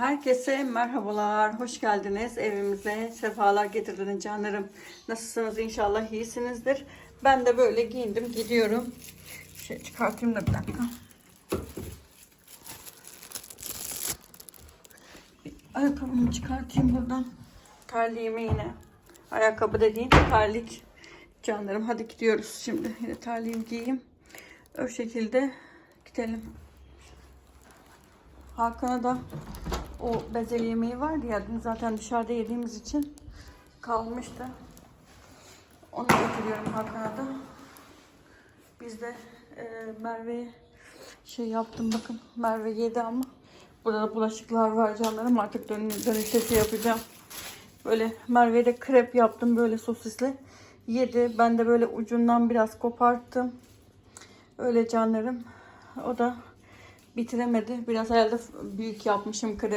Herkese merhabalar, hoş geldiniz evimize, sefalar getirdiniz canlarım. Nasılsınız inşallah iyisinizdir. Ben de böyle giyindim, gidiyorum. Şey çıkartayım da bir dakika. Ayakkabımı çıkartayım buradan. Terliğimi yine. Ayakkabı dediğin terlik. Canlarım hadi gidiyoruz şimdi. Yine terliğimi giyeyim. O şekilde gidelim. Hakan'a da o bezel yemeği vardı ya dün zaten dışarıda yediğimiz için kalmıştı. Onu getiriyorum Hakan'a da. Biz de e, Merve'ye şey yaptım bakın Merve yedi ama burada da bulaşıklar var canlarım artık dön dönüşte şey yapacağım. Böyle Merve'ye de krep yaptım böyle sosisli. Yedi. Ben de böyle ucundan biraz koparttım. Öyle canlarım. O da bitiremedi. Biraz herhalde büyük yapmışım krep.